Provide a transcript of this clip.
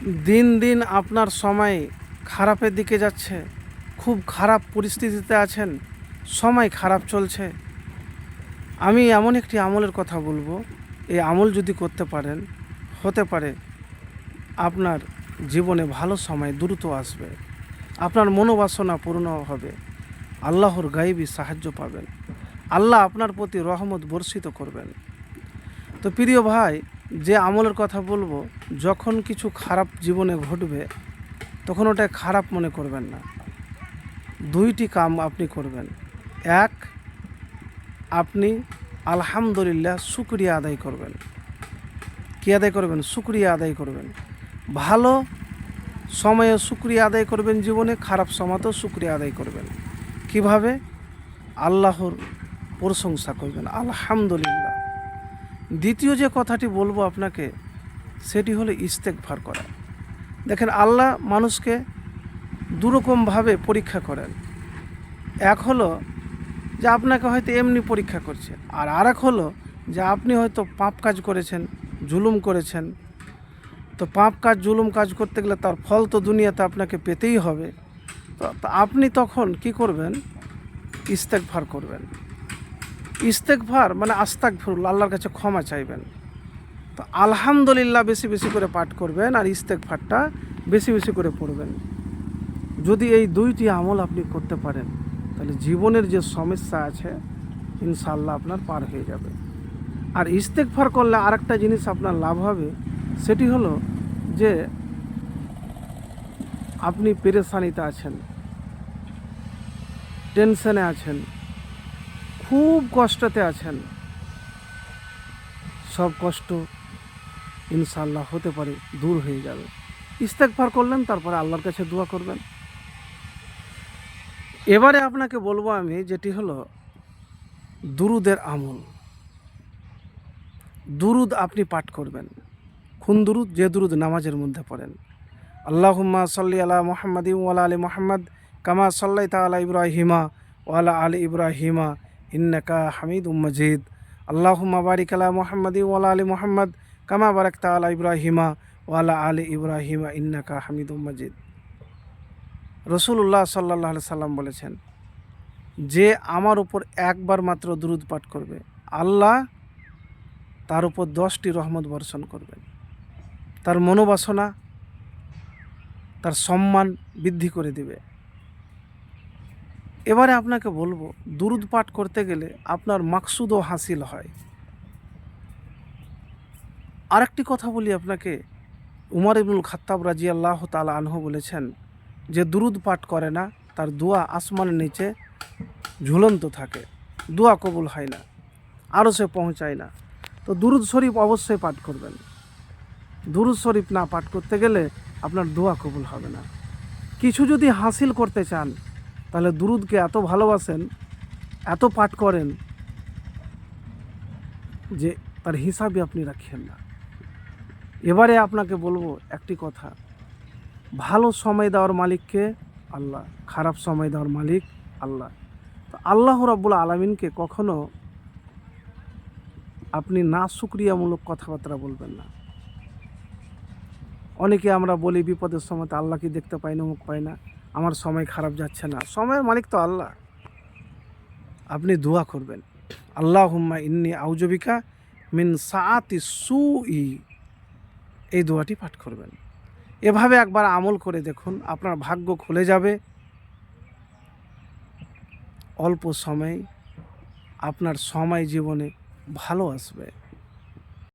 দিন দিন আপনার সময় খারাপের দিকে যাচ্ছে, খুব খারাপ পরিস্থিতিতে আছেন, সময় খারাপ চলছে। আমি এমন একটি আমলের কথা বলব, এই আমল যদি করতে পারেন, হতে পারে আপনার জীবনে ভালো সময় দ্রুত আসবে, আপনার মনোবাসনা পূর্ণ হবে, আল্লাহর গাইবী সাহায্য পাবেন, আল্লাহ আপনার প্রতি রহমত বর্ষিত করবেন। তো প্রিয় ভাই যে আমলের কথা বলব, যখন কিছু খারাপ জীবনে ঘটবে, তখন ওটা খারাপ মনে করবেন না। দুইটি কাম আপনি করবেন। এক, আপনি আলহামদুলিল্লাহ শুক্রিয়া আদায় করবেন। কী আদায় করবেন? শুক্রিয়া আদায় করবেন। ভালো সময়ে শুক্রিয়া আদায় করবেন জীবনে, খারাপ সময়তেও শুক্রিয়া আদায় করবেন। কীভাবে? আল্লাহর প্রশংসা করবেন। আলহামদুলিল্লাহ। দ্বিতীয় যে কথাটি বলব আপনাকে, সেটি হলো ইস্তেকভার করা। দেখেন, আল্লাহ মানুষকে দুরকমভাবে পরীক্ষা করেন। এক হলো যে আপনাকে হয়তো এমনি পরীক্ষা করছে, আর আরেক হলো যে আপনি হয়তো পাপ কাজ করেছেন, জুলুম করেছেন। তো পাপ কাজ, জুলুম কাজ করতে গেলে তার ফল তো দুনিয়াতে আপনাকে পেতেই হবে। তো তো আপনি তখন কি করবেন? ইস্তেকভার করবেন। ইস্তেকভার মানে আস্তাকফিরুল আল্লাহর কাছে ক্ষমা চাইবেন। তো আলহামদুলিল্লাহ বেশি বেশি করে পাঠ করবেন আর ইস্তেকভারটা বেশি বেশি করে পড়বেন। যদি এই দুইটি আমল আপনি করতে পারেন, তাহলে জীবনের যে সমস্যা আছে ইনশাল্লাহ আপনার পার হয়ে যাবে। আর ইস্তেকফার করলে আরেকটা জিনিস আপনার লাভ হবে, সেটি হলো যে আপনি পেরেশানিতে আছেন, টেনশনে আছেন খুব কষ্টতে আছেন। সব কষ্ট ইনশাল্লাহ হতে পারে, দূর হয়ে যাবে। ইস্তেকফার করলেন, তারপরে আল্লাহর কাছে দোয়া করবেন। এবারে আপনাকে বলব আমি, যেটি হলো দুরুদের আমল। দুরুদ আপনি পাঠ করবেন। খুন দুরুদ, যে দুরুদ নামাজের মধ্যে পড়েন। আল্লাহুম্মা সাল্লি আলা মোহাম্মদ ওয়ালা আলী মোহাম্মদ, কামা সাল্লাই তালা ইব্রাহিমা ওয়ালা আলী ইব্রাহিমা। ইন্নাকা হামিদ মজিদ। আল্লাহুম্মা বারিক আলা মোহাম্মদ ওয়ালা আলী মোহাম্মদ কামা বারাক তালা ইব্রাহিমা ওয়ালা আলী ইব্রাহিমা ইন্নাকা হামিদ মজিদ। রসুল্লাহ সাল্লাহ সাল্লাম বলেছেন, যে আমার উপর একবার মাত্র দ্রুত পাঠ করবে, আল্লাহ তার উপর দশটি রহমত বর্ষণ করবেন। তার মনোবাসনা, তার সম্মান বৃদ্ধি করে দিবে। এবারে আপনাকে বলব, দুরুদ পাঠ করতে গেলে আপনার মাকসুদও হাসিল হয়। আরেকটি কথা বলি আপনাকে, উমর ইবনুল খাত্তাব রাজি আল্লাহ তালা আনহু বলেছেন যে, দুরুদ পাঠ করে না, তার দোয়া আসমানের নিচে ঝুলন্ত থাকে, দোয়া কবুল হয় না আরও সে পৌঁছায় না। তো দুরুদ শরীফ অবশ্যই পাঠ করবেন। দুরুদ শরীফ না পাঠ করতে গেলে আপনার দোয়া কবুল হবে না। কিছু যদি হাসিল করতে চান তাহলে দুরুদকে এত ভালোবাসেন, এত পাঠ করেন যে তার হিসাবই আপনি রাখেন না। এবারে আপনাকে বলব একটি কথা, ভালো সময় দেওয়ার মালিককে আল্লাহ, খারাপ সময় দেওয়ার মালিক আল্লাহ। তো আল্লাহ রাব্বুল আলমিনকে কখনো আপনি না সুক্রিয়ামূলক কথাবার্তা বলবেন না। অনেকে আমরা বলি বিপদের সময় তো আল্লাহকে দেখতে পাই না, মুখ পাই না। আমার সময় খারাপ যাচ্ছে না। সময়ের মালিক তো আল্লাহ। আপনি দোয়া করবেন। আল্লাহ হুম্মা ইন্নি আউজবিকা মিন সাতি সু ই এই দোয়াটি পাঠ করবেন। এভাবে একবার আমল করে দেখুন, আপনার ভাগ্য খুলে যাবে। অল্প সময় আপনার সময় জীবনে ভালো আসবে।